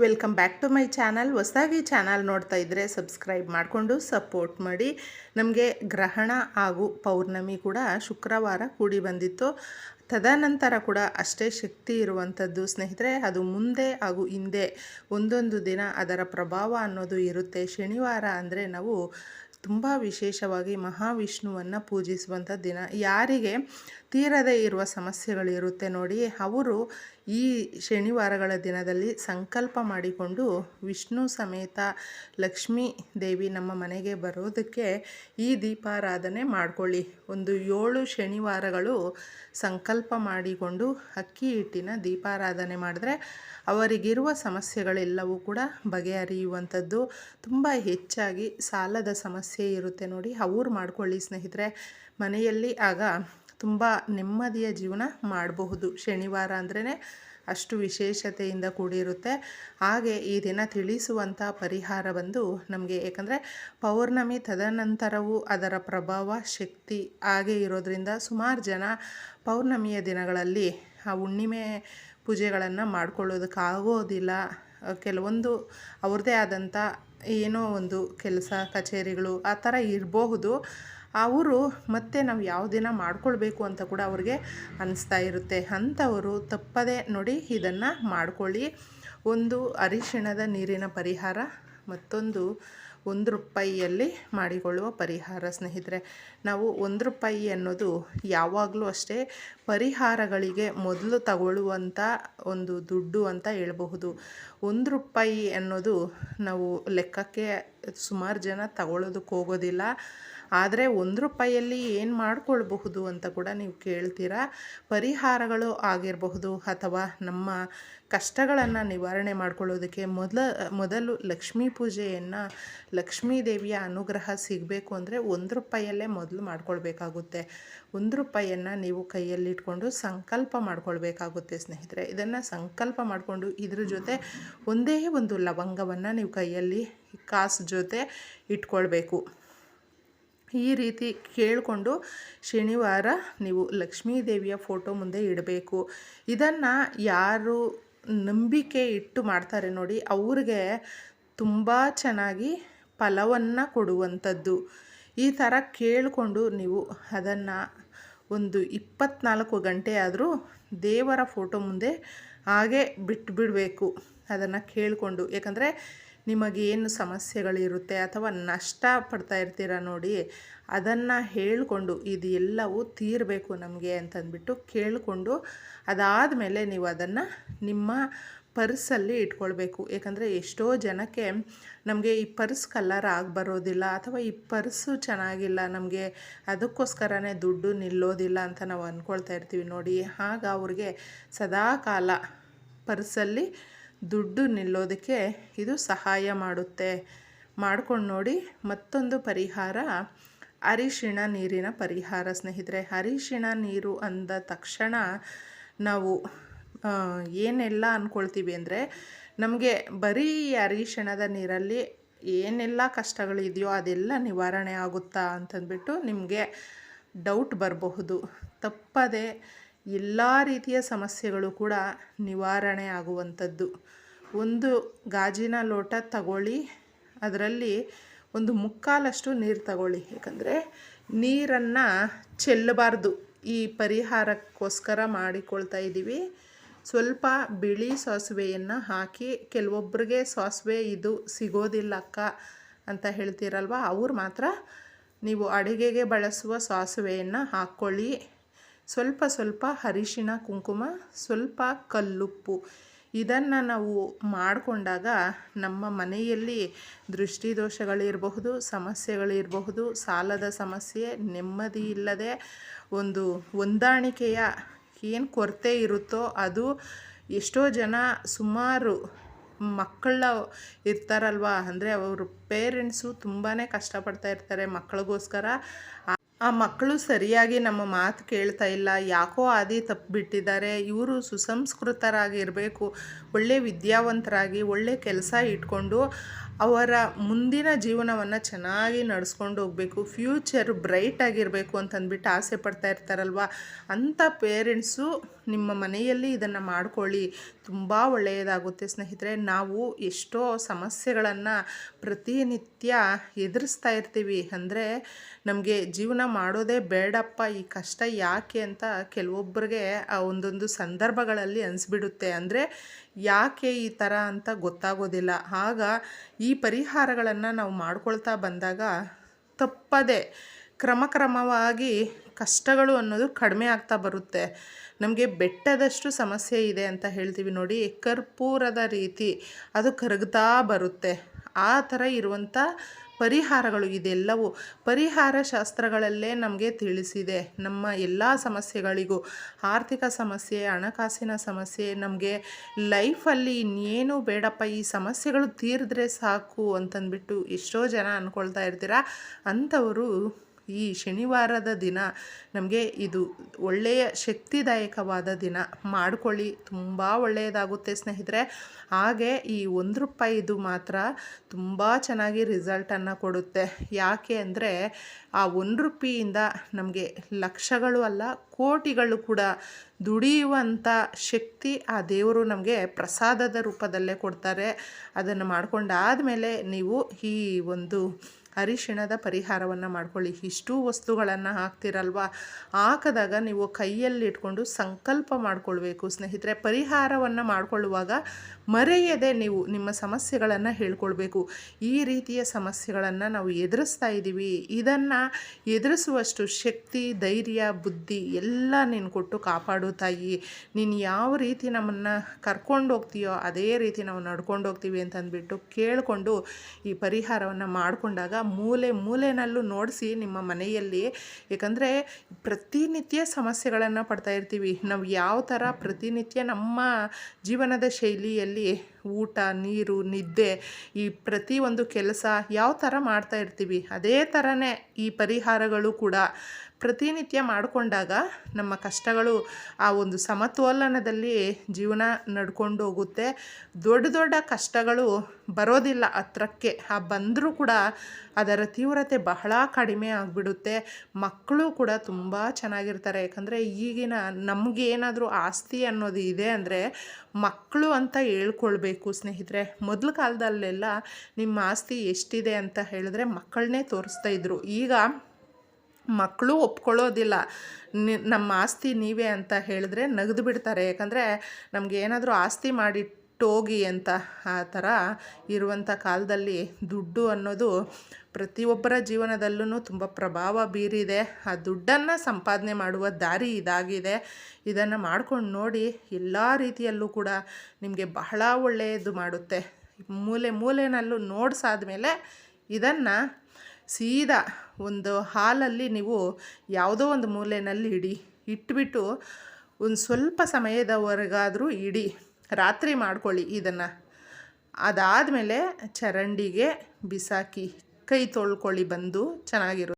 Welcome back to my channel. ಹೊಸದಾಗಿ channel ನೋಡ್ತಾ ಇದ್ದರೆ ಸಬ್ಸ್ಕ್ರೈಬ್ ಮಾಡಿಕೊಂಡು ಸಪೋರ್ಟ್ ಮಾಡಿ. ನಮಗೆ ಗ್ರಹಣ ಹಾಗೂ ಪೌರ್ಣಮಿ ಕೂಡ ಶುಕ್ರವಾರ ಕೂಡಿ ಬಂದಿತ್ತು. ತದನಂತರ ಕೂಡ ಅಷ್ಟೇ ಶಕ್ತಿ ಇರುವಂಥದ್ದು ಸ್ನೇಹಿತರೆ, ಅದು ಮುಂದೆ ಹಾಗೂ ಹಿಂದೆ ಒಂದೊಂದು ದಿನ ಅದರ ಪ್ರಭಾವ ಅನ್ನೋದು ಇರುತ್ತೆ. ಶನಿವಾರ ಅಂದರೆ ನಾವು ತುಂಬ ವಿಶೇಷವಾಗಿ ಮಹಾವಿಷ್ಣುವನ್ನು ಪೂಜಿಸುವಂಥ ದಿನ. ಯಾರಿಗೆ ತೀರದೇ ಇರುವ ಸಮಸ್ಯೆಗಳಿರುತ್ತೆ ನೋಡಿ. ಅವರು ಈ ಶನಿವಾರಗಳ ದಿನದಲ್ಲಿ ಸಂಕಲ್ಪ ಮಾಡಿಕೊಂಡು ವಿಷ್ಣು ಸಮೇತ ಲಕ್ಷ್ಮೀ ದೇವಿ ನಮ್ಮ ಮನೆಗೆ ಬರೋದಕ್ಕೆ ಈ ದೀಪಾರಾಧನೆ ಮಾಡಿಕೊಳ್ಳಿ. ಒಂದು ಏಳು ಶನಿವಾರಗಳು ಸಂಕಲ್ಪ ಮಾಡಿಕೊಂಡು ಅಕ್ಕಿ ಹಿಟ್ಟಿನ ದೀಪಾರಾಧನೆ ಮಾಡಿದ್ರೆ ಅವರಿಗಿರುವ ಸಮಸ್ಯೆಗಳೆಲ್ಲವೂ ಕೂಡ ಬಗೆಹರಿಯುವಂಥದ್ದು. ತುಂಬ ಹೆಚ್ಚಾಗಿ ಸಾಲದ ಸಮಸ್ಯೆ ಇರುತ್ತೆ ನೋಡಿ. ಅವ್ರು ಮಾಡ್ಕೊಳ್ಳಿ ಸ್ನೇಹಿತರೆ. ಮನೆಯಲ್ಲಿ ಆಗ ತುಂಬ ನೆಮ್ಮದಿಯ ಜೀವನ ಮಾಡಬಹುದು. ಶನಿವಾರ ಅಂದ್ರೇ ಅಷ್ಟು ವಿಶೇಷತೆಯಿಂದ ಕೂಡಿರುತ್ತೆ. ಹಾಗೆ ಈ ದಿನ ತಿಳಿಸುವಂಥ ಪರಿಹಾರ ಬಂದು ನಮಗೆ ಏಕೆಂದರೆ ಪೌರ್ಣಮಿ ತದನಂತರವೂ ಅದರ ಪ್ರಭಾವ, ಶಕ್ತಿ ಹಾಗೆ ಇರೋದರಿಂದ ಸುಮಾರು ಜನ ಪೌರ್ಣಮಿಯ ದಿನಗಳಲ್ಲಿ ಆ ಹುಣ್ಣಿಮೆ ಪೂಜೆಗಳನ್ನು ಮಾಡ್ಕೊಳ್ಳೋದಕ್ಕಾಗೋದಿಲ್ಲ. ಕೆಲವೊಂದು ಅವ್ರದ್ದೇ ಆದಂಥ ಏನೋ ಒಂದು ಕೆಲಸ, ಕಚೇರಿಗಳು ಆ ಥರ ಇರಬಹುದು. ಅವರು ಮತ್ತೆ ನಾವು ಯಾವ ದಿನ ಮಾಡ್ಕೊಳ್ಬೇಕು ಅಂತ ಕೂಡ ಅವ್ರಿಗೆ ಅನಿಸ್ತಾ ಇರುತ್ತೆ. ಅಂಥವರು ತಪ್ಪದೇ ನೋಡಿ ಇದನ್ನು ಮಾಡ್ಕೊಳ್ಳಿ. ಒಂದು ಅರಿಶಿಣದ ನೀರಿನ ಪರಿಹಾರ, ಮತ್ತೊಂದು ಒಂದು ರೂಪಾಯಿಯಲ್ಲಿ ಮಾಡಿಕೊಳ್ಳುವ ಪರಿಹಾರ ಸ್ನೇಹಿತರೆ. ನಾವು ಒಂದು ರೂಪಾಯಿ ಅನ್ನೋದು ಯಾವಾಗಲೂ ಅಷ್ಟೇ ಪರಿಹಾರಗಳಿಗೆ ಮೊದಲು ತಗೊಳ್ಳುವಂಥ ಒಂದು ದುಡ್ಡು ಅಂತ ಹೇಳಬಹುದು. ಒಂದು ರೂಪಾಯಿ ಅನ್ನೋದು ನಾವು ಲೆಕ್ಕಕ್ಕೆ ಸುಮಾರು ಜನ ತಗೊಳ್ಳೋದಕ್ಕೆ ಹೋಗೋದಿಲ್ಲ. ಆದರೆ ಒಂದು ರೂಪಾಯಿಯಲ್ಲಿ ಏನು ಮಾಡಿಕೊಳ್ಬಹುದು ಅಂತ ಕೂಡ ನೀವು ಕೇಳ್ತೀರಾ? ಪರಿಹಾರಗಳು ಆಗಿರಬಹುದು ಅಥವಾ ನಮ್ಮ ಕಷ್ಟಗಳನ್ನು ನಿವಾರಣೆ ಮಾಡಿಕೊಳ್ಳೋದಕ್ಕೆ ಮೊದಲ, ಮೊದಲು ಲಕ್ಷ್ಮೀ ಪೂಜೆಯನ್ನು ಲಕ್ಷ್ಮೀ ದೇವಿಯ ಅನುಗ್ರಹ ಸಿಗಬೇಕು ಅಂದರೆ ಒಂದು ರೂಪಾಯಲ್ಲೇ ಮೊದಲು ಮಾಡ್ಕೊಳ್ಬೇಕಾಗುತ್ತೆ. ಒಂದು ರೂಪಾಯಿಯನ್ನು ನೀವು ಕೈಯಲ್ಲಿಟ್ಕೊಂಡು ಸಂಕಲ್ಪ ಮಾಡಿಕೊಳ್ಬೇಕಾಗುತ್ತೆ ಸ್ನೇಹಿತರೆ. ಇದನ್ನು ಸಂಕಲ್ಪ ಮಾಡಿಕೊಂಡು ಇದ್ರ ಜೊತೆ ಒಂದೇ ಒಂದು ಲವಂಗವನ್ನು ನೀವು ಕೈಯಲ್ಲಿ ಕಾಸು ಜೊತೆ ಇಟ್ಕೊಳ್ಬೇಕು. ಈ ರೀತಿ ಕೇಳಿಕೊಂಡು ಶನಿವಾರ ನೀವು ಲಕ್ಷ್ಮೀ ದೇವಿಯ ಫೋಟೋ ಮುಂದೆ ಇಡಬೇಕು. ಇದನ್ನು ಯಾರು ನಂಬಿಕೆ ಇಟ್ಟು ಮಾಡ್ತಾರೆ ನೋಡಿ, ಅವ್ರಿಗೆ ತುಂಬ ಚೆನ್ನಾಗಿ ಫಲವನ್ನು ಕೊಡುವಂಥದ್ದು. ಈ ಥರ ಕೇಳಿಕೊಂಡು ನೀವು ಅದನ್ನು ಒಂದು ಇಪ್ಪತ್ನಾಲ್ಕು ಗಂಟೆ ಆದರೂ ದೇವರ ಫೋಟೋ ಮುಂದೆ ಹಾಗೆ ಬಿಟ್ಟುಬಿಡಬೇಕು ಅದನ್ನು ಕೇಳಿಕೊಂಡು, ಯಾಕಂದರೆ ನಿಮಗೇನು ಸಮಸ್ಯೆಗಳಿರುತ್ತೆ ಅಥವಾ ನಷ್ಟ ಪಡ್ತಾ ಇರ್ತೀರ ನೋಡಿ, ಅದನ್ನು ಹೇಳಿಕೊಂಡು ಇದು ಎಲ್ಲವೂ ತೀರಬೇಕು ನಮಗೆ ಅಂತಂದ್ಬಿಟ್ಟು ಕೇಳಿಕೊಂಡು ಅದಾದ ಮೇಲೆ ನೀವು ಅದನ್ನು ನಿಮ್ಮ ಪರ್ಸಲ್ಲಿ ಇಟ್ಕೊಳ್ಬೇಕು. ಯಾಕಂದರೆ ಎಷ್ಟೋ ಜನಕ್ಕೆ ನಮಗೆ ಈ ಪರ್ಸ್ ಕಲರ್ ಆಗಿ ಬರೋದಿಲ್ಲ ಅಥವಾ ಈ ಪರ್ಸು ಚೆನ್ನಾಗಿಲ್ಲ, ನಮಗೆ ಅದಕ್ಕೋಸ್ಕರನೇ ದುಡ್ಡು ನಿಲ್ಲೋದಿಲ್ಲ ಅಂತ ನಾವು ಅಂದ್ಕೊಳ್ತಾ ಇರ್ತೀವಿ ನೋಡಿ. ಆಗ ಅವ್ರಿಗೆ ಸದಾ ಕಾಲ ಪರ್ಸಲ್ಲಿ ದುಡ್ಡು ನಿಲ್ಲೋದಕ್ಕೆ ಇದು ಸಹಾಯ ಮಾಡುತ್ತೆ. ಮಾಡ್ಕೊಂಡು ನೋಡಿ ಮತ್ತೊಂದು ಪರಿಹಾರ. ಅರಿಶಿಣ ನೀರಿನ ಪರಿಹಾರ, ಸ್ನೇಹಿತರೆ. ಅರಿಶಿಣ ನೀರು ಅಂದ ತಕ್ಷಣ ನಾವು ಏನೆಲ್ಲ ಅಂದ್ಕೊಳ್ತೀವಿ ಅಂದರೆ ನಮಗೆ ಬರೀ ಅರಿಶಿಣದ ನೀರಲ್ಲಿ ಏನೆಲ್ಲ ಕಷ್ಟಗಳಿದೆಯೋ ಅದೆಲ್ಲ ನಿವಾರಣೆ ಆಗುತ್ತಾ ಅಂತಂದ್ಬಿಟ್ಟು ನಿಮಗೆ ಡೌಟ್ ಬರಬಹುದು. ತಪ್ಪದೆ ಎಲ್ಲ ರೀತಿಯ ಸಮಸ್ಯೆಗಳು ಕೂಡ ನಿವಾರಣೆ ಆಗುವಂಥದ್ದು. ಒಂದು ಗಾಜಿನ ಲೋಟ ತಗೊಳ್ಳಿ, ಅದರಲ್ಲಿ ಒಂದು ಮುಕ್ಕಾಲಷ್ಟು ನೀರು ತಗೊಳ್ಳಿ. ಯಾಕಂದರೆ ನೀರನ್ನು ಚೆಲ್ಲಬಾರ್ದು. ಈ ಪರಿಹಾರಕ್ಕೋಸ್ಕರ ಮಾಡಿಕೊಳ್ತಾ ಇದ್ದೀವಿ ಸ್ವಲ್ಪ ಬಿಳಿ ಸಾಸಿವೆಯನ್ನು ಹಾಕಿ ಕೆಲವೊಬ್ಬರಿಗೆ ಸಾಸಿವೆ ಇದು ಸಿಗೋದಿಲ್ಲ ಅಕ್ಕ ಅಂತ ಹೇಳ್ತೀರಲ್ವ, ಅವ್ರು ಮಾತ್ರ ನೀವು ಅಡುಗೆಗೆ ಬಳಸುವ ಸಾಸಿವೆಯನ್ನು ಹಾಕ್ಕೊಳ್ಳಿ. ಸ್ವಲ್ಪ ಸ್ವಲ್ಪ ಅರಿಶಿಣ, ಕುಂಕುಮ, ಸ್ವಲ್ಪ ಕಲ್ಲುಪ್ಪು. ಇದನ್ನು ನಾವು ಮಾಡಿಕೊಂಡಾಗ ನಮ್ಮ ಮನೆಯಲ್ಲಿ ದೃಷ್ಟಿದೋಷಗಳಿರಬಹುದು, ಸಮಸ್ಯೆಗಳಿರಬಹುದು. ಸಾಲದ ಸಮಸ್ಯೆ, ನೆಮ್ಮದಿ ಇಲ್ಲದೆ ಒಂದು ಹೊಂದಾಣಿಕೆಯ ಏನು ಕೊರತೆ ಇರುತ್ತೋ ಅದು ಎಷ್ಟೋ ಜನ ಸುಮಾರು ಮಕ್ಕಳ ಇರ್ತಾರಲ್ವ, ಅಂದರೆ ಅವರು ಪೇರೆಂಟ್ಸು ತುಂಬಾ ಕಷ್ಟಪಡ್ತಾ ಇರ್ತಾರೆ ಮಕ್ಕಳಿಗೋಸ್ಕರ. ಆ ಮಕ್ಕಳು ಸರಿಯಾಗಿ ನಮ್ಮ ಮಾತು ಕೇಳ್ತಾ ಇಲ್ಲ. ಯಾಕೋ ಆದಿ ತಪ್ಪಿಬಿಟ್ಟಿದ್ದಾರೆ ಇವರು ಸುಸಂಸ್ಕೃತರಾಗಿರಬೇಕು, ಒಳ್ಳೆ ವಿದ್ಯಾವಂತರಾಗಿ, ಒಳ್ಳೆ ಕೆಲಸ ಇಟ್ಕೊಂಡು ಅವರ ಮುಂದಿನ ಜೀವನವನ್ನು ಚೆನ್ನಾಗಿ ನಡೆಸ್ಕೊಂಡು ಹೋಗಬೇಕು ಫ್ಯೂಚರ್ ಬ್ರೈಟ್ ಆಗಿರಬೇಕು ಅಂತಂದ್ಬಿಟ್ಟು ಆಸೆ ಪಡ್ತಾ ಇರ್ತಾರಲ್ವ? ಅಂಥ ಪೇರೆಂಟ್ಸು ನಿಮ್ಮ ಮನೆಯಲ್ಲಿ ಇದನ್ನು ಮಾಡ್ಕೊಳ್ಳಿ. ತುಂಬ ಒಳ್ಳೆಯದಾಗುತ್ತೆ ಸ್ನೇಹಿತರೆ. ನಾವು ಎಷ್ಟೋ ಸಮಸ್ಯೆಗಳನ್ನು ಪ್ರತಿನಿತ್ಯ ಎದುರಿಸ್ತಾ ಇರ್ತೀವಿ. ಅಂದರೆ ನಮಗೆ ಜೀವನ ಮಾಡೋದೇ ಬೇಡಪ್ಪ, ಈ ಕಷ್ಟ ಯಾಕೆ ಅಂತ ಕೆಲವೊಬ್ಬರಿಗೆ ಆ ಒಂದೊಂದು ಸಂದರ್ಭಗಳಲ್ಲಿ ಅನಿಸ್ಬಿಡುತ್ತೆ. ಅಂದರೆ ಯಾಕೆ ಈ ಥರ ಅಂತ ಗೊತ್ತಾಗೋದಿಲ್ಲ. ಆಗ ಈ ಪರಿಹಾರಗಳನ್ನು ನಾವು ಮಾಡ್ಕೊಳ್ತಾ ಬಂದಾಗ ತಪ್ಪದೆ ಕ್ರಮಕ್ರಮವಾಗಿ ಕಷ್ಟಗಳು ಅನ್ನೋದು ಕಡಿಮೆ ಆಗ್ತಾ ಬರುತ್ತೆ. ನಮಗೆ ಬೆಟ್ಟದಷ್ಟು ಸಮಸ್ಯೆ ಇದೆ ಅಂತ ಹೇಳ್ತೀವಿ ನೋಡಿ, ಕರ್ಪೂರದ ರೀತಿ ಅದು ಕರಗ್ತಾ ಬರುತ್ತೆ. ಆ ಥರ ಇರುವಂಥ ಪರಿಹಾರಗಳು ಇದೆಲ್ಲವೂ ಪರಿಹಾರ ಶಾಸ್ತ್ರಗಳಲ್ಲೇ ನಮಗೆ ತಿಳಿಸಿದೆ. ನಮ್ಮ ಎಲ್ಲ ಸಮಸ್ಯೆಗಳಿಗೂ, ಆರ್ಥಿಕ ಸಮಸ್ಯೆ, ಹಣಕಾಸಿನ ಸಮಸ್ಯೆ, ನಮಗೆ ಲೈಫಲ್ಲಿ ಇನ್ನೇನು ಬೇಡಪ್ಪ, ಈ ಸಮಸ್ಯೆಗಳು ತೀರಿದ್ರೆ ಸಾಕು ಅಂತಂದ್ಬಿಟ್ಟು ಎಷ್ಟೋ ಜನ ಅಂದ್ಕೊಳ್ತಾ ಇರ್ತೀರ? ಅಂಥವರು ಈ ಶನಿವಾರದ ದಿನ ನಮಗೆ ಇದು ಒಳ್ಳೆಯ ಶಕ್ತಿದಾಯಕವಾದ ದಿನ. ಮಾಡಿಕೊಳ್ಳಿ, ತುಂಬ ಒಳ್ಳೆಯದಾಗುತ್ತೆ ಸ್ನೇಹಿತರೆ. ಹಾಗೆ ಈ ಒಂದು ರೂಪಾಯಿದು ಮಾತ್ರ ತುಂಬ ಚೆನ್ನಾಗಿ ರಿಸಲ್ಟನ್ನು ಕೊಡುತ್ತೆ. ಯಾಕೆ ಅಂದರೆ ಆ ಒಂದು ರೂಪಾಯಿಯಿಂದ ನಮಗೆ ಲಕ್ಷಗಳು ಅಲ್ಲ, ಕೋಟಿಗಳು ಕೂಡ ದುಡಿಯುವಂಥ ಶಕ್ತಿ ಆ ದೇವರು ನಮಗೆ ಪ್ರಸಾದದ ರೂಪದಲ್ಲೇ ಕೊಡ್ತಾರೆ. ಅದನ್ನು ಮಾಡ್ಕೊಂಡಾದಮೇಲೆ ನೀವು ಈ ಒಂದು ಅರಿಶಿಣದ ಪರಿಹಾರವನ್ನು ಮಾಡ್ಕೊಳ್ಳಿ. ಇಷ್ಟು ವಸ್ತುಗಳನ್ನು ಹಾಕ್ತಿರಲ್ವ? ಹಾಕಿದಾಗ ನೀವು ಕೈಯಲ್ಲಿ ಇಟ್ಕೊಂಡು ಸಂಕಲ್ಪ ಮಾಡಿಕೊಳ್ಬೇಕು. ಸ್ನೇಹಿತರೆ, ಪರಿಹಾರವನ್ನು ಮಾಡಿಕೊಳ್ಳುವಾಗ ಮರೆಯದೆ ನೀವು ನಿಮ್ಮ ಸಮಸ್ಯೆಗಳನ್ನು ಹೇಳ್ಕೊಳ್ಬೇಕು. ಈ ರೀತಿಯ ಸಮಸ್ಯೆಗಳನ್ನು ನಾವು ಎದುರಿಸ್ತಾ ಇದ್ದೀವಿ. ಇದನ್ನು ಎದುರಿಸುವಷ್ಟು ಶಕ್ತಿ, ಧೈರ್ಯ, ಬುದ್ಧಿ ಎಲ್ಲ ನೀನು ಕೊಟ್ಟು ಕಾಪಾಡು ತಾಯಿ. ನೀನು ಯಾವ ರೀತಿ ನಮ್ಮನ್ನು ಕರ್ಕೊಂಡು ಹೋಗ್ತೀಯೋ ಅದೇ ರೀತಿ ನಾವು ನಡ್ಕೊಂಡು ಹೋಗ್ತೀವಿ ಅಂತಂದ್ಬಿಟ್ಟು ಕೇಳಿಕೊಂಡು ಈ ಪರಿಹಾರವನ್ನು ಮಾಡಿಕೊಂಡಾಗ ಮೂಲೆ ಮೂಲೆಯಲ್ಲೂ ನೋಡಿಸಿ ನಿಮ್ಮ ಮನೆಯಲ್ಲಿ. ಏಕೆಂದರೆ ಪ್ರತಿನಿತ್ಯ ಸಮಸ್ಯೆಗಳನ್ನು ಪಡ್ತಾ ಇರ್ತೀವಿ. ನಾವು ಯಾವ ಥರ ಪ್ರತಿನಿತ್ಯ ನಮ್ಮ ಜೀವನದ ಶೈಲಿಯಲ್ಲಿ ಊಟ, ನೀರು, ನಿದ್ದೆ, ಈ ಪ್ರತಿಯೊಂದು ಕೆಲಸ ಯಾವ ಥರ ಮಾಡ್ತಾ ಇರ್ತೀವಿ, ಅದೇ ಥರನೇ ಈ ಪರಿಹಾರಗಳು ಕೂಡ ಪ್ರತಿನಿತ್ಯ ಮಾಡಿಕೊಂಡಾಗ ನಮ್ಮ ಕಷ್ಟಗಳು ಆ ಒಂದು ಸಮತೋಲನದಲ್ಲಿ ಜೀವನ ನಡ್ಕೊಂಡು ಹೋಗುತ್ತೆ. ದೊಡ್ಡ ದೊಡ್ಡ ಕಷ್ಟಗಳು ಬರೋದಿಲ್ಲ ಹತ್ರಕ್ಕೆ, ಆ ಬಂದರೂ ಕೂಡ ಅದರ ತೀವ್ರತೆ ಬಹಳ ಕಡಿಮೆ ಆಗಿಬಿಡುತ್ತೆ. ಮಕ್ಕಳು ಕೂಡ ತುಂಬ ಚೆನ್ನಾಗಿರ್ತಾರೆ. ಯಾಕಂದರೆ ಈಗಿನ ನಮಗೇನಾದರೂ ಆಸ್ತಿ ಅನ್ನೋದು ಇದೆ ಅಂದರೆ ಮಕ್ಕಳು ಅಂತ ಹೇಳ್ಕೊಳ್ಬೇಕು ಸ್ನೇಹಿತರೆ. ಮೊದಲ ಕಾಲದಲ್ಲೆಲ್ಲ ನಿಮ್ಮ ಆಸ್ತಿ ಎಷ್ಟಿದೆ ಅಂತ ಹೇಳಿದ್ರೆ ಮಕ್ಕಳನ್ನೇ ತೋರಿಸ್ತಾ ಇದ್ರು. ಈಗ ಮಕ್ಕಳು ಒಪ್ಕೊಳ್ಳೋದಿಲ್ಲ. ನಮ್ಮ ಆಸ್ತಿ ನೀವೇ ಅಂತ ಹೇಳಿದ್ರೆ ನಗದು ಬಿಡ್ತಾರೆ. ಯಾಕಂದರೆ ನಮಗೆ ಏನಾದರೂ ಆಸ್ತಿ ಮಾಡಿಟ್ಟೋಗಿ ಅಂತ ಆ ಥರ ಇರುವಂಥ ಕಾಲದಲ್ಲಿ ದುಡ್ಡು ಅನ್ನೋದು ಪ್ರತಿಯೊಬ್ಬರ ಜೀವನದಲ್ಲೂ ತುಂಬ ಪ್ರಭಾವ ಬೀರಿದೆ. ಆ ದುಡ್ಡನ್ನು ಸಂಪಾದನೆ ಮಾಡುವ ದಾರಿ ಇದಾಗಿದೆ. ಇದನ್ನು ಮಾಡ್ಕೊಂಡು ನೋಡಿ ಎಲ್ಲ ರೀತಿಯಲ್ಲೂ ಕೂಡ ನಿಮಗೆ ಬಹಳ ಒಳ್ಳೆಯದು ಮಾಡುತ್ತೆ. ಮೂಲೆ ಮೂಲೆನಲ್ಲೂ ನೋಡ್ಸಾದ್ಮೇಲೆ ಇದನ್ನು ಸೀದಾ ಒಂದು ಹಾಲಲ್ಲಿ ನೀವು ಯಾವುದೋ ಒಂದು ಮೂಲೆಯಲ್ಲಿ ಇಡಿ. ಇಟ್ಬಿಟ್ಟು ಒಂದು ಸ್ವಲ್ಪ ಸಮಯದವರೆಗಾದರೂ ಇಡಿ. ರಾತ್ರಿ ಮಾಡ್ಕೊಳ್ಳಿ ಇದನ್ನು. ಅದಾದಮೇಲೆ ಚರಂಡಿಗೆ ಬಿಸಾಕಿ ಕೈ ತೊಳ್ಕೊಳ್ಳಿ ಬಂದು ಚೆನ್ನಾಗಿರುತ್ತೆ